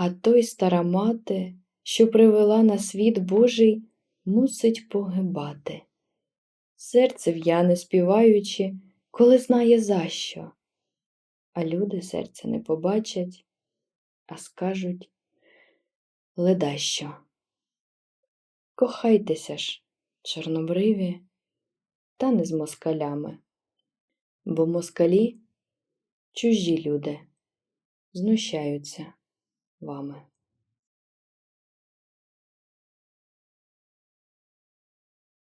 а той стара мати, що привела на світ Божий, мусить погибати. Серце в'яне співаючи, коли знає за що. А люди серця не побачать, а скажуть ледащо. Кохайтеся ж, чорнобриві, та не з москалями, бо москалі чужі люди знущаються вами.